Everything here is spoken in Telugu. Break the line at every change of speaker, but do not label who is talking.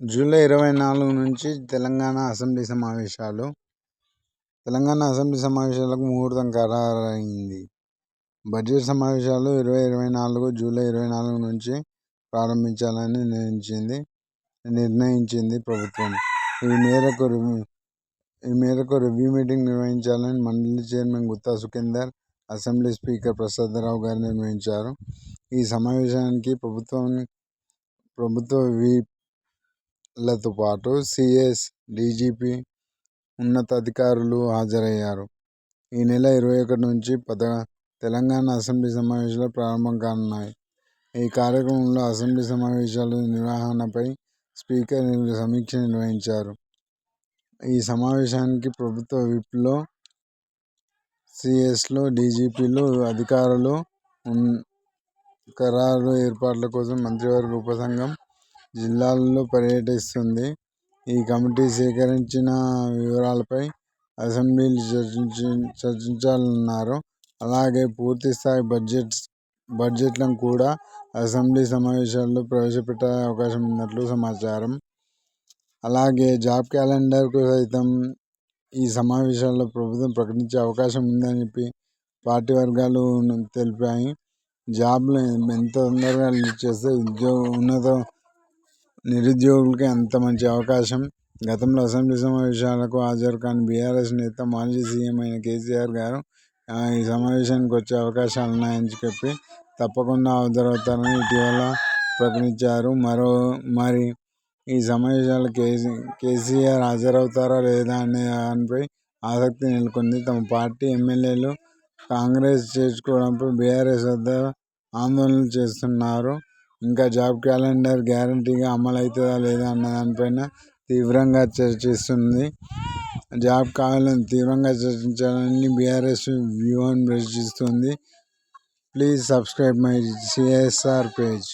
జూలై ఇరవై నాలుగు నుంచి తెలంగాణ అసెంబ్లీ సమావేశాలు. తెలంగాణ అసెంబ్లీ సమావేశాలకు ముహూర్తం ఖరారైంది. బడ్జెట్ సమావేశాలు ఇరవై ఇరవై నాలుగు జూలై ఇరవై నాలుగు నుంచి ప్రారంభించాలని నిర్ణయించింది నిర్ణయించింది ప్రభుత్వం. ఈ మేరకు ఈ మేరకు రివ్యూ మీటింగ్ నిర్వహించాలని మండలి chairman Gutta Sukhender assembly speaker Prasadarao గారు నిర్ణయించారు. ఈ సమావేశానికి ప్రభుత్వం ప్రభుత్వ వి లతో పాటు సిఎస్ డీజీపీ ఉన్నతాధికారులు హాజరయ్యారు. ఈ నెల ఇరవై ఒకటి నుంచి పద తెలంగాణ అసెంబ్లీ సమావేశాలు ప్రారంభం కానున్నాయి. ఈ కార్యక్రమంలో అసెంబ్లీ సమావేశాల నిర్వహణపై స్పీకర్ సమీక్ష నిర్వహించారు. ఈ సమావేశానికి ప్రభుత్వ విప్లో సిఎస్లో డీజీపీలు అధికారులు ఖరారు ఏర్పాట్ల కోసం మంత్రివర్గ ఉపసంఘం జిల్లాల్లో పర్యటిస్తుంది. ఈ కమిటీ సేకరించిన వివరాలపై అసెంబ్లీలు చర్చించి చర్చించాలన్నారు. అలాగే పూర్తి స్థాయి బడ్జెట్ బడ్జెట్లను కూడా అసెంబ్లీ సమావేశాల్లో ప్రవేశపెట్టే అవకాశం ఉన్నట్లు సమాచారం. అలాగే జాబ్ క్యాలెండర్కు సైతం ఈ సమావేశాల్లో ప్రభుత్వం ప్రకటించే అవకాశం ఉందని చెప్పి పార్టీ వర్గాలు తెలిపాయి. జాబ్లు ఎంత తొందరగా రిలీజ్ చేస్తే ఉద్యోగ ఉన్నత నిరుద్యోగులకి అంత మంచి అవకాశం. గతంలో అసెంబ్లీ సమావేశాలకు హాజరు కాని బీఆర్ఎస్ నేత మాజీ సీఎం అయిన కేసీఆర్ గారు ఈ సమావేశానికి వచ్చే అవకాశాలు ఉన్నాయని చెప్పి తప్పకుండా హాజరవుతారని ఇటీవల ప్రకటించారు. మరో మరి ఈ సమావేశాలకు కేసీ కేసీఆర్ హాజరవుతారా లేదా అనే దానిపై ఆసక్తి నెలకొంది. తమ పార్టీ ఎమ్మెల్యేలు కాంగ్రెస్ చేర్చుకోవడంపై బీఆర్ఎస్ వద్ద ఆందోళనలు చేస్తున్నారు. ఇంకా జాబ్ క్యాలెండర్ గ్యారంటీగా అమలు అవుతుందా లేదా అన్న దానిపైన తీవ్రంగా చర్చిస్తుంది. జాబ్ కావాలని తీవ్రంగా చర్చించాలని బీఆర్ఎస్ వ్యూహం రచిస్తుంది please subscribe my CSR page.